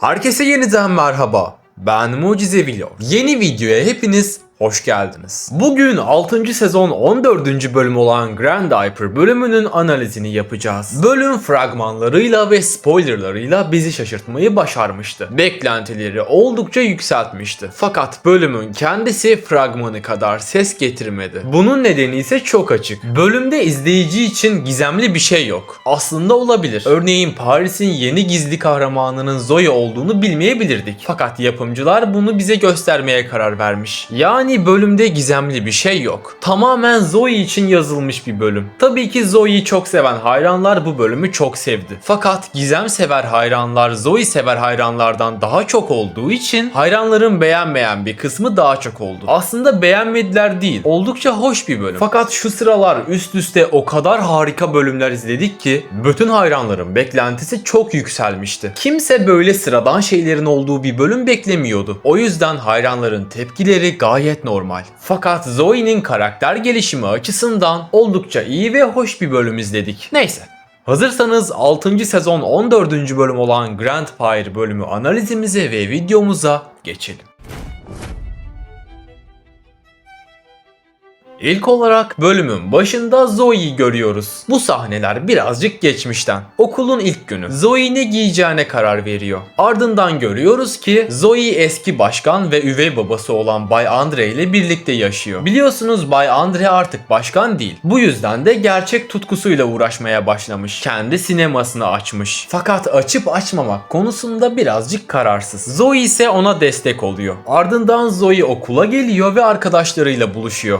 Herkese yeniden merhaba. Ben Mucize Vlog. Yeni videoya hepiniz hoş geldiniz. Bugün 6. sezon 14. bölüm olan Grand Diaper bölümünün analizini yapacağız. Bölüm fragmanlarıyla ve spoilerlarıyla bizi şaşırtmayı başarmıştı. Beklentileri oldukça yükseltmişti. Fakat bölümün kendisi fragmanı kadar ses getirmedi. Bunun nedeni ise çok açık. Bölümde izleyici için gizemli bir şey yok. Aslında olabilir. Örneğin Paris'in yeni gizli kahramanının Zoe olduğunu bilmeyebilirdik. Fakat yapımcılar bunu bize göstermeye karar vermiş. Yani bölümde gizemli bir şey yok. Tamamen Zoe için yazılmış bir bölüm. Tabii ki Zoe'yi çok seven hayranlar bu bölümü çok sevdi. Fakat gizem sever hayranlar Zoe sever hayranlardan daha çok olduğu için hayranların beğenmeyen bir kısmı daha çok oldu. Aslında beğenmediler değil. Oldukça hoş bir bölüm. Fakat şu sıralar üst üste o kadar harika bölümler izledik ki bütün hayranların beklentisi çok yükselmişti. Kimse böyle sıradan şeylerin olduğu bir bölüm beklemiyordu. O yüzden hayranların tepkileri gayet normal. Fakat Zoe'nin karakter gelişimi açısından oldukça iyi ve hoş bir bölüm izledik. Neyse. Hazırsanız 6. sezon 14. bölüm olan Grand Fire bölümü analizimize ve videomuza geçelim. İlk olarak bölümün başında Zoe'yi görüyoruz. Bu sahneler birazcık geçmişten. Okulun ilk günü. Zoe ne giyeceğine karar veriyor. Ardından görüyoruz ki Zoe eski başkan ve üvey babası olan Bay Andre ile birlikte yaşıyor. Biliyorsunuz Bay Andre artık başkan değil. Bu yüzden de gerçek tutkusuyla uğraşmaya başlamış. Kendi sinemasını açmış. Fakat açıp açmamak konusunda birazcık kararsız. Zoe ise ona destek oluyor. Ardından Zoe okula geliyor ve arkadaşlarıyla buluşuyor.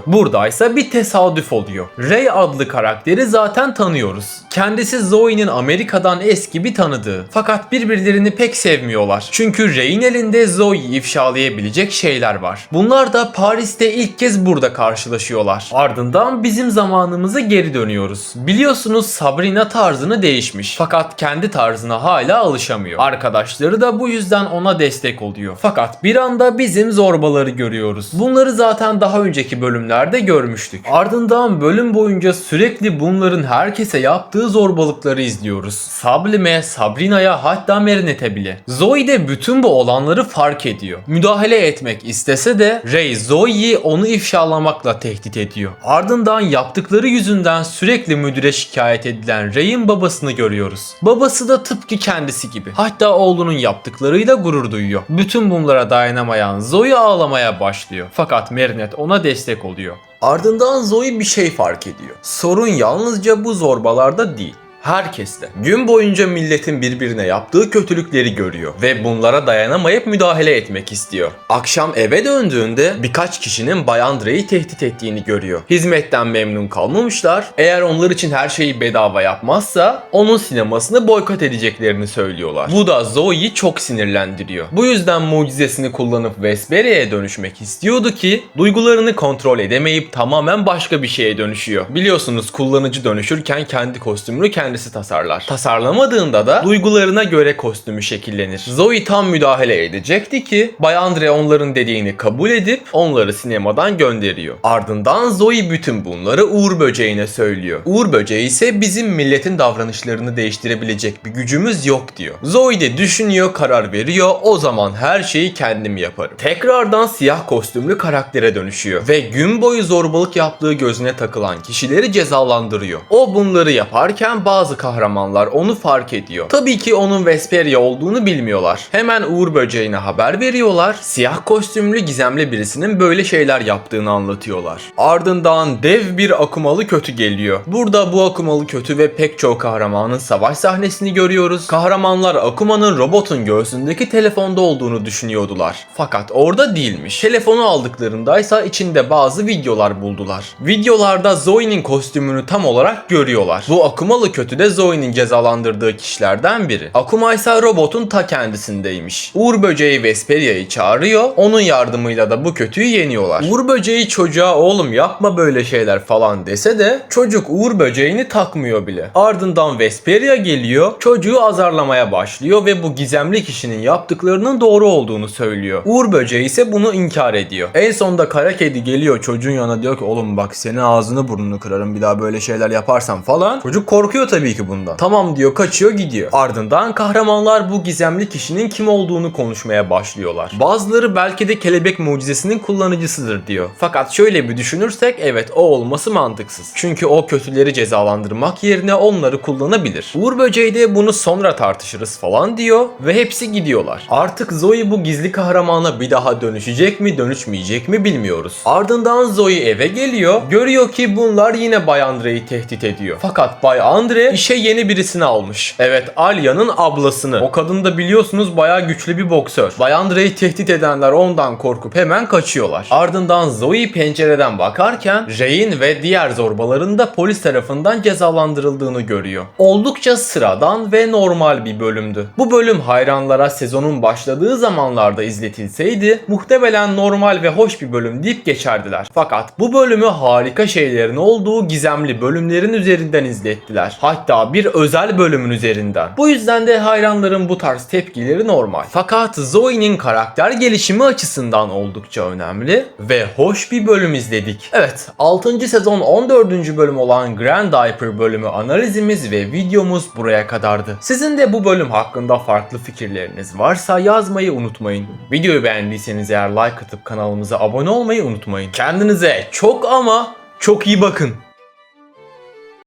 Buradaysa bir tesadüf oluyor. Ray adlı karakteri zaten tanıyoruz. Kendisi Zoe'nin Amerika'dan eski bir tanıdığı. Fakat birbirlerini pek sevmiyorlar. Çünkü Ray'in elinde Zoe'yi ifşalayabilecek şeyler var. Bunlar da Paris'te ilk kez burada karşılaşıyorlar. Ardından bizim zamanımıza geri dönüyoruz. Biliyorsunuz Sabrina tarzını değişmiş. Fakat kendi tarzına hala alışamıyor. Arkadaşları da bu yüzden ona destek oluyor. Fakat bir anda bizim zorbaları görüyoruz. Bunları zaten daha önceki bölümlerde görmüştük. Ardından bölüm boyunca sürekli bunların herkese yaptığı zorbalıkları izliyoruz. Sablime, Sabrina'ya hatta Marinette'e bile. Zoe de bütün bu olanları fark ediyor. Müdahale etmek istese de Ray Zoe'yi onu ifşalamakla tehdit ediyor. Ardından yaptıkları yüzünden sürekli müdüre şikayet edilen Ray'in babasını görüyoruz. Babası da tıpkı kendisi gibi. Hatta oğlunun yaptıklarıyla gurur duyuyor. Bütün bunlara dayanamayan Zoe ağlamaya başlıyor. Fakat Marinette ona destek oluyor. Ardından Zoe bir şey fark ediyor. Sorun yalnızca bu zorbalarda değil. Herkeste. Gün boyunca milletin birbirine yaptığı kötülükleri görüyor ve bunlara dayanamayıp müdahale etmek istiyor. Akşam eve döndüğünde birkaç kişinin Bay Andre'yi tehdit ettiğini görüyor. Hizmetten memnun kalmamışlar. Eğer onlar için her şeyi bedava yapmazsa onun sinemasını boykot edeceklerini söylüyorlar. Bu da Zoe'yi çok sinirlendiriyor. Bu yüzden mucizesini kullanıp Vesperia'ya dönüşmek istiyordu ki duygularını kontrol edemeyip tamamen başka bir şeye dönüşüyor. Biliyorsunuz kullanıcı dönüşürken kendi kostümünü kendisi tasarlar. Tasarlamadığında da duygularına göre kostümü şekillenir. Zoe tam müdahale edecekti ki Bay Andre onların dediğini kabul edip onları sinemadan gönderiyor. Ardından Zoe bütün bunları Uğur Böceği'ne söylüyor. Uğur Böceği ise bizim milletin davranışlarını değiştirebilecek bir gücümüz yok diyor. Zoe de düşünüyor, karar veriyor. O zaman her şeyi kendim yaparım. Tekrardan siyah kostümlü karaktere dönüşüyor ve gün boyu zorbalık yaptığı gözüne takılan kişileri cezalandırıyor. O bunları yaparken bazı kahramanlar onu fark ediyor. Tabii ki onun Vesperia olduğunu bilmiyorlar. Hemen Uğur Böceği'ne haber veriyorlar. Siyah kostümlü gizemli birisinin böyle şeyler yaptığını anlatıyorlar. Ardından dev bir akumalı kötü geliyor. Burada bu akumalı kötü ve pek çok kahramanın savaş sahnesini görüyoruz. Kahramanlar Akuma'nın robotun göğsündeki telefonda olduğunu düşünüyordular. Fakat orada değilmiş. Telefonu aldıklarındaysa içinde bazı videolar buldular. Videolarda Zoe'nin kostümünü tam olarak görüyorlar. Bu akumalı kötü de Zoe'nin cezalandırdığı kişilerden biri. Akuma ise robotun ta kendisindeymiş. Uğur böceği Vesperia'yı çağırıyor. Onun yardımıyla da bu kötüyü yeniyorlar. Uğur böceği çocuğa oğlum yapma böyle şeyler falan dese de çocuk Uğur böceğini takmıyor bile. Ardından Vesperia geliyor. Çocuğu azarlamaya başlıyor ve bu gizemli kişinin yaptıklarının doğru olduğunu söylüyor. Uğur böceği ise bunu inkar ediyor. En sonunda kara kedi geliyor çocuğun yanına diyor ki oğlum bak senin ağzını burnunu kırarım bir daha böyle şeyler yaparsan falan. Çocuk korkuyor tabii tabii ki bundan. Tamam diyor kaçıyor gidiyor. Ardından kahramanlar bu gizemli kişinin kim olduğunu konuşmaya başlıyorlar. Bazıları belki de kelebek mucizesinin kullanıcısıdır diyor. Fakat şöyle bir düşünürsek evet o olması mantıksız. Çünkü o kötüleri cezalandırmak yerine onları kullanabilir. Uğur Böceği de bunu sonra tartışırız falan diyor ve hepsi gidiyorlar. Artık Zoe bu gizli kahramana bir daha dönüşecek mi dönüşmeyecek mi bilmiyoruz. Ardından Zoe eve geliyor. Görüyor ki bunlar yine Bay Andre'yi tehdit ediyor. Fakat Bay Andre işe yeni birisini almış. Evet Alya'nın ablasını. O kadın da biliyorsunuz bayağı güçlü bir boksör. Bay Andre'yi tehdit edenler ondan korkup hemen kaçıyorlar. Ardından Zoe pencereden bakarken Ray'in ve diğer zorbaların da polis tarafından cezalandırıldığını görüyor. Oldukça sıradan ve normal bir bölümdü. Bu bölüm hayranlara sezonun başladığı zamanlarda izletilseydi muhtemelen normal ve hoş bir bölüm deyip geçerdiler. Fakat bu bölümü harika şeylerin olduğu gizemli bölümlerin üzerinden izlettiler. Hatta bir özel bölümün üzerinden. Bu yüzden de hayranların bu tarz tepkileri normal. Fakat Zoe'nin karakter gelişimi açısından oldukça önemli ve hoş bir bölüm izledik. Evet 6. sezon 14. bölüm olan Grand Diaper bölümü analizimiz ve videomuz buraya kadardı. Sizin de bu bölüm hakkında farklı fikirleriniz varsa yazmayı unutmayın. Videoyu beğendiyseniz eğer like atıp kanalımıza abone olmayı unutmayın. Kendinize çok ama çok iyi bakın.